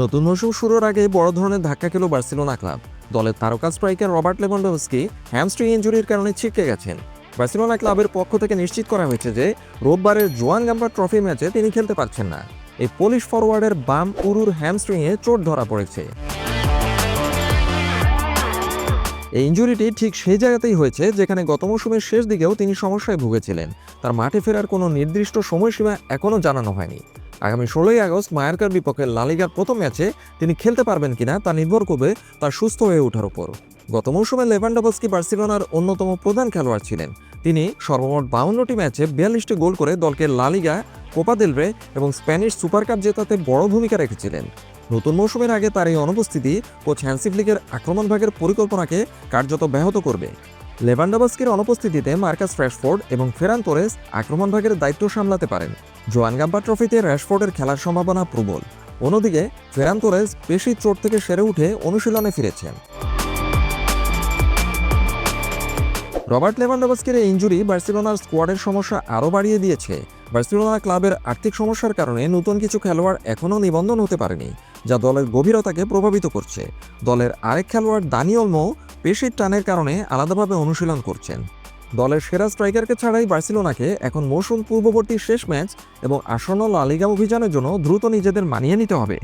নতুন মৌসুম শুরুর আগে বড় ধরনের ধাক্কা খেল বার্সেলোনা ক্লাব। দলের তারকা স্ট্রাইকার রবার্ট লেভানডোভস্কি হ্যামস্ট্রিং ইঞ্জুরির কারণে ছিটকে গেছেন। বার্সেলোনা ক্লাবের পক্ষ থেকে নিশ্চিত করা হয়েছে যে, রোববারের জোয়ান গাম্বা ট্রফি ম্যাচে তিনি খেলতে পারছেন না। এই পোলিশ ফরওয়ার্ডের বাম উরুর হ্যামস্ট্রিংয়ে চোট ধরা পড়েছে। এই ইঞ্জুরিটি ঠিক সেই জায়গাতেই হয়েছে যেখানে গত মৌসুমের শেষ দিকেও তিনি সমস্যায় ভুগেছিলেন। তার মাঠে ফেরার কোনো নির্দিষ্ট সময়সীমা এখনও জানানো হয়নি। আগামী ষোলোই আগস্ট মায়ারকার বিপক্ষে লালিগার প্রথম ম্যাচে তিনি খেলতে পারবেন কিনা তা নির্ভর করবে তার সুস্থ হয়ে ওঠার উপর। গত মৌসুমে লেভানডোভস্কি বার্সেলোনার অন্যতম প্রধান খেলোয়াড় ছিলেন। তিনি সর্বমোট বাউন্নটি ম্যাচে বিয়াল্লিশটি গোল করে দলকে লালিগা কোপা দেল রে এবং স্প্যানিশ সুপার কাপ জেতাতে বড় ভূমিকা রেখেছিলেন। নতুন মৌসুমের আগে তার এই অনুপস্থিতি কোচ হ্যান্সি ফ্লিকের আক্রমণ ভাগের পরিকল্পনাকে কার্যত ব্যাহত করবে। লেভানডোভস্কির অনুপস্থিতিতে মার্কাস ফ্র্যাশফোর্ড এবং ফেরান তোরেস আক্রমণ ভাগের দায়িত্ব সামলাতে পারেন। জোয়ান গাম্বা ট্রফিতে র্যাশফোর্ডের খেলার সম্ভাবনা প্রবল। অন্যদিকে, ফেরান তোরেস পেশি চোট থেকে সেরে উঠে অনুশীলনে ফিরেছেন। রবার্ট লেভানডোভস্কির এই ইঞ্জুরি বার্সেলোনার স্কোয়াডের সমস্যা আরও বাড়িয়ে দিয়েছে। বার্সেলোনা ক্লাবের আর্থিক সমস্যার কারণে নতুন কিছু খেলোয়াড় এখনও নিবন্ধন হতে পারেনি, যা দলের গভীরতাকে প্রভাবিত করছে। দলের আরেক খেলোয়াড় দানিয়ল মো পেশির টানের কারণে আলাদাভাবে অনুশীলন করছেন। দলের সেরা স্ট্রাইকারকে ছাড়াই বার্সিলোনাকে এখন মৌসুম পূর্ববর্তী শেষ ম্যাচ এবং আসন্ন লালিগা অভিযানের জন্য দ্রুত নিজেদের মানিয়ে নিতে হবে।